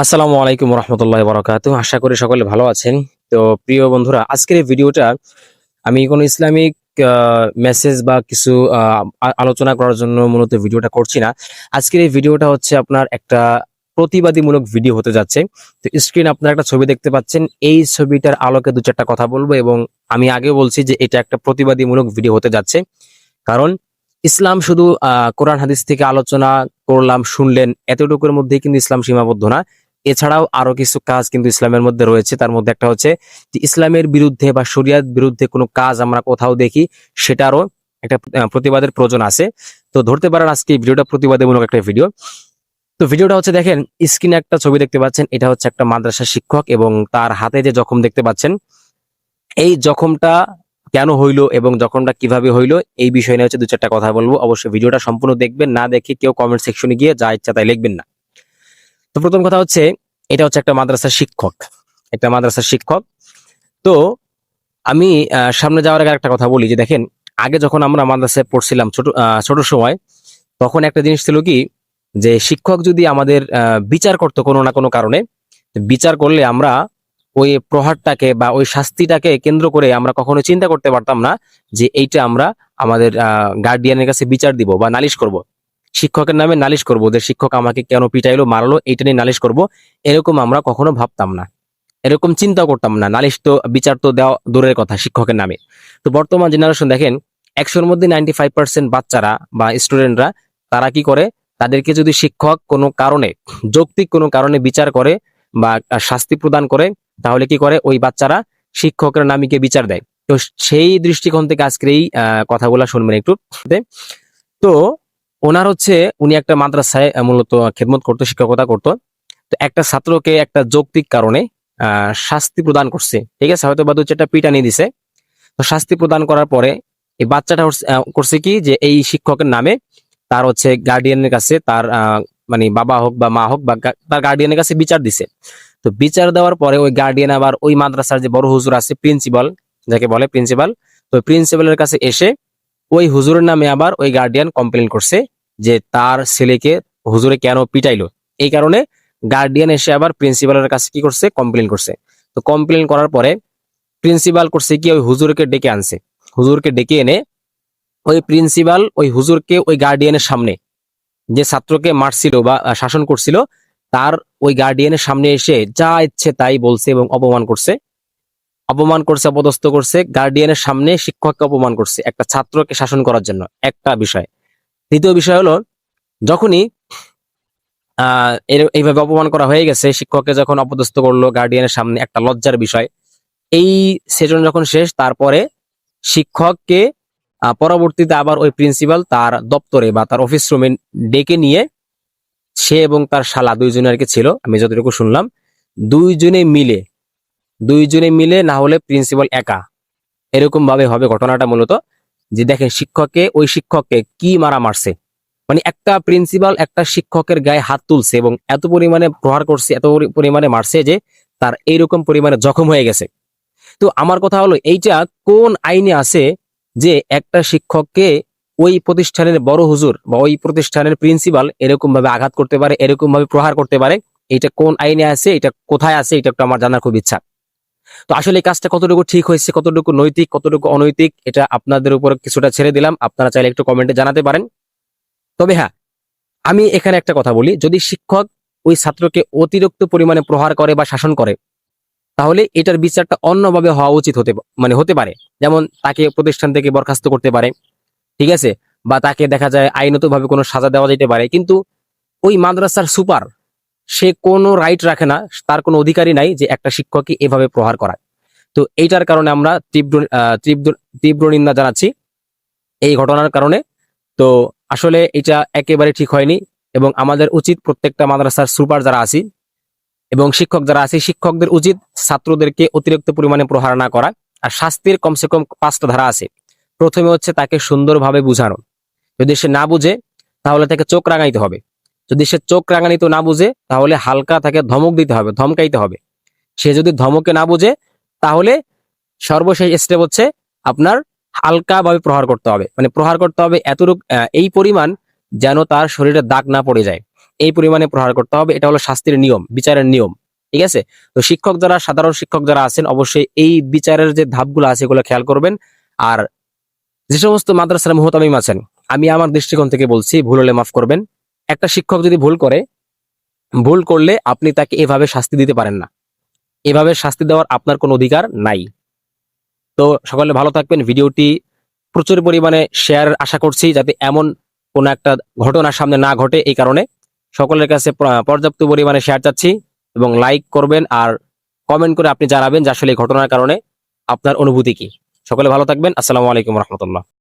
আসসালামু আলাইকুম রহমতুল্লাহ বরকাত আশা করি সকলে ভালো আছেন। তো প্রিয় বন্ধুরা, আজকের এই ভিডিওটা আমি কোনো ইসলামিক মেসেজ বা কিছু আলোচনা করার জন্য মূলত ভিডিওটা করছি না। আজকের এই ভিডিওটা হচ্ছে আপনার একটা প্রতিবাদীমূলক ভিডিও হতে যাচ্ছে। তো স্ক্রিন আপনারা একটা ছবি দেখতে পাচ্ছেন। এই ছবিটার আলোকে দু চারটা কথা বলব এবং আমি আগে বলছি যে এটা একটা প্রতিবাদীমূলক ভিডিও হতে যাচ্ছে। কারণ ইসলাম শুধু কোরআন, হাদিস থেকে আলোচনা করলাম, শুনলেন, এতটুকুর মধ্যেই কিন্তু ইসলাম সীমাবদ্ধ না। এছাড়াও আরও কিছু কাজ কিন্তু ইসলামের মধ্যে রয়েছে। তার মধ্যে একটা হচ্ছে যে ইসলামের বিরুদ্ধে বা শরিয়ার বিরুদ্ধে কোনো কাজ আমরা কোথাও দেখি, সেটারও একটা প্রতিবাদের প্রয়োজন আছে। তো ধরতে পারেন আজকে এই ভিডিওটা প্রতিবাদমূলক একটা ভিডিও। তো ভিডিওটা হচ্ছে দেখেন, স্ক্রিনে একটা ছবি দেখতে পাচ্ছেন, এটা হচ্ছে একটা মাদ্রাসা শিক্ষক এবং তার হাতে যে জখম দেখতে পাচ্ছেন, এই জখমটা কেন হইল এবং জখমটা কীভাবে হইল, এই বিষয় নিয়ে হচ্ছে দু চারটা কথা বলব। অবশ্যই ভিডিওটা সম্পূর্ণ দেখবেন, না দেখে কেউ কমেন্ট সেকশনে গিয়ে যা ইচ্ছা তাই লিখবেন না। তো প্রথম কথা হচ্ছে, এটা হচ্ছে একটা মাদ্রাসার শিক্ষক, একটা মাদ্রাসার শিক্ষক। তো আমি সামনে যাওয়ার আগে একটা কথা বলি, যে দেখেন, আগে যখন আমরা মাদ্রাসায় পড়ছিলাম ছোট ছোট সময়, তখন একটা জিনিস ছিল কি, যে শিক্ষক যদি আমাদের বিচার করতো কোনো না কোনো কারণে, বিচার করলে আমরা ওই প্রহারটাকে বা ওই শাস্তিটাকে কেন্দ্র করে আমরা কখনো চিন্তা করতে পারতাম না, যে এইটা আমরা আমাদের গার্ডিয়ানের কাছে বিচার দিব বা নালিশ করব। শিক্ষকের নামে নালিশ করব যে শিক্ষক আমাকে কেন পিটাইলো, মারলো, এইটা নিয়ে নালিশ করব, এরকম আমরা কখনো ভাবতাম না। এরকম চিন্তা করতাম না, নালিশ তো, বিচার তো দেওয়া দূরের কথা শিক্ষকের নামে। তো বর্তমান জেনারেশন দেখেন, একশোর মধ্যে নাইনটি ফাইভ পার্সেন্ট বাচ্চারা বা স্টুডেন্টরা তারা কি করে, তাদেরকে যদি শিক্ষক কোনো কারণে, যৌক্তিক কোনো কারণে বিচার করে বা শাস্তি প্রদান করে, তাহলে কি করে, ওই বাচ্চারা শিক্ষকের নামিকে বিচার দেয়। তো সেই দৃষ্টিকোণ থেকে আজকের এই কথাগুলা শুনবেন একটু। তো ওনার হচ্ছে, উনি একটা মাদ্রাসায় মূলত খেদমত করতো, শিক্ষকতা করতো। তো একটা ছাত্রকে একটা যৌক্তিক কারণে শাস্তি প্রদান করছে। ঠিক আছে? হয়তো বা দু চারটা পিটানি দিছে। তো শাস্তি প্রদান করার পরে এই বাচ্চাটা করছে কি যে এই শিক্ষকের নামে তার হচ্ছে গার্ডিয়ানের কাছে তার মানে বাবা হোক বা মা হোক বা তার গার্ডিয়ানের কাছে বিচার দিছে। তো বিচার দেওয়ার পরে ওই গার্ডিয়ান আবার ওই মাদ্রাসার যে বড় হুজুর আছে প্রিন্সিপাল যাকে বলে প্রিন্সিপাল তো প্রিন্সিপালের কাছে এসে ওই হুজুরের নামে আবার ওই গার্ডিয়ান কমপ্লেন করছে যে তার ছেলেকে হুজুরে কেন পিটাইলো? এই কারণে গার্ডিয়ান এসে আবার প্রিন্সিপালের কাছে কি করছে? কমপ্লেন করছে। তো কমপ্লেন করার পরে প্রিন্সিপাল করছে কি? ওই হুজুরকে ডেকে আনছে। হুজুরকে ডেকে এনে ওই প্রিন্সিপাল ওই হুজুরকে ওই গার্ডিয়ানের সামনে যে ছাত্রকে মারছিল বা শাসন করছিল, তার ওই গার্ডিয়ানের সামনে এসে যা ইচ্ছে তাই বলছে এবং অপমান করছে। অপমান করছে, অপদস্থ করছে গার্ডিয়ানের সামনে শিক্ষককে অপমান করছে, একটা ছাত্রকে শাসন করার জন্য, একটা বিষয়। দ্বিতীয় বিষয় হলো, যখনই এইভাবে অপমান করা হয়ে গেছে, শিক্ষককে যখন অপদস্থ করল গার্ডিয়ানের সামনে, একটা লজ্জার বিষয়। এই সেশন যখন শেষ, তারপরে শিক্ষককে পরবর্তীতে আবার ওই প্রিন্সিপাল তার দপ্তরে বা তার অফিস রুমে ডেকে নিয়ে, সে এবং তার শালা দুইজনে আর কি ছিল, আমি যতটুকু শুনলাম, দুইজনে মিলে দুইজনে মিলে না হলে প্রিন্সিপাল একা। এরকম ভাবে হবে ঘটনাটা মূলত। যে দেখেন শিক্ষককে ওই শিক্ষককে কি মারা মারছে? মানে একটা প্রিন্সিপাল একটা শিক্ষকের গায়ে হাত তুলছে এবং এত পরিমাণে প্রহার করছে, এত পরিমাণে মারছে যে তার এইরকম পরিমাণে জখম হয়ে গেছে। তো আমার কথা হলো, এইটা কোন আইনে আছে যে একটা শিক্ষককে ওই প্রতিষ্ঠানের বড় হুজুর বা ওই প্রতিষ্ঠানের প্রিন্সিপাল এরকম ভাবে আঘাত করতে পারে, এরকম ভাবে প্রহার করতে পারে? এটা কোন আইনে আছে? এটা কোথায় আছে? এটা একটু আমার জানার খুব ইচ্ছা। তো আসলে এই কাজটা কতটুকু ঠিক হয়েছে, কতটুকু নৈতিক, কতটুকু অনৈতিক, এটা আপনাদের উপর কিছুটা ছেড়ে দিলাম। আপনারা চাইলে একটু কমেন্টে জানাতে পারেন। তবে হ্যাঁ আমি এখানে একটা কথা বলি, যদি শিক্ষক ওই ছাত্রকে অতিরিক্ত পরিমাণে প্রহার করে বা শাসন করে, তাহলে এটার বিচারটা অন্যভাবে হওয়া উচিত হতে মানে হতে পারে। যেমন তাকে প্রতিষ্ঠান থেকে বরখাস্ত করতে পারে, ঠিক আছে? বা তাকে দেখা যায় আইনত ভাবে কোনো সাজা দেওয়া যেতে পারে, কিন্তু ওই মাদ্রাসার সুপার সে কোনো রাইট রাখে না, তার কোনো অধিকারই নাই যে একটা শিক্ষককে এভাবে প্রহার করায়। তো এইটার কারণে আমরা তীব্র তীব্র তীব্র নিন্দা জানাচ্ছি এই ঘটনার কারণে। তো আসলে এটা একেবারে ঠিক হয়নি এবং আমাদের উচিত প্রত্যেকটা মাদ্রাসার সুপার যারা আছি এবং শিক্ষক যারা আছে, শিক্ষকদের উচিত ছাত্রদেরকে অতিরিক্ত পরিমাণে প্রহার না করা। আর শাস্তির কমসে কম পাঁচটা ধারা আছে। প্রথমে হচ্ছে তাকে সুন্দরভাবে বুঝানো। যদি সে না বুঝে, তাহলে তাকে চোখ রাঙাইতে হবে। যদি সে চোখ রাঙানিতে না বুঝে, তাহলে হালকা তাকে ধমক দিতে হবে, ধমকাইতে হবে। সে যদি ধমকে না বুঝে, তাহলে সর্বশেষ স্টেপ হচ্ছে আপনার হালকা ভাবে প্রহার করতে হবে। মানে প্রহার করতে হবে এতটুক এই পরিমাণ যেন তার শরীরে দাগ না পড়ে যায়। এই পরিমাণে প্রহার করতে হবে, এটা হলো শাস্তির নিয়ম, বিচারের নিয়ম, ঠিক আছে? তো শিক্ষক যারা, সাধারণ শিক্ষক যারা আছেন, অবশ্যই এই বিচারের যে ধাপগুলো আছে, এগুলো খেয়াল করবেন। আর যে সমস্ত মাদ্রাসার মুহতামিম আছেন, আমি আমার দৃষ্টিকোণ থেকে বলছি, ভুল হলে মাফ করবেন। একটা শিক্ষক যদি ভুল করে, ভুল করলে আপনি তাকে এভাবে শাস্তি দিতে পারেন না। এভাবে শাস্তি দেওয়ার আপনার কোনো অধিকার নাই। তো সকলে ভালো থাকবেন। ভিডিওটি প্রচুর পরিমাণে শেয়ার আশা করছি যাতে এমন কোনো একটা ঘটনা সামনে না ঘটে এই কারণে। সকলের কাছে প্র- পর্যাপ্ত পরিমাণে শেয়ার চাচ্ছি এবং লাইক করবেন আর কমেন্ট করে আপনি জানাবেন যে আসলে এই ঘটনার কারণে আপনার অনুভূতি কি। সকলে ভালো থাকবেন। আসসালামু আলাইকুম রহমতুল্লাহ।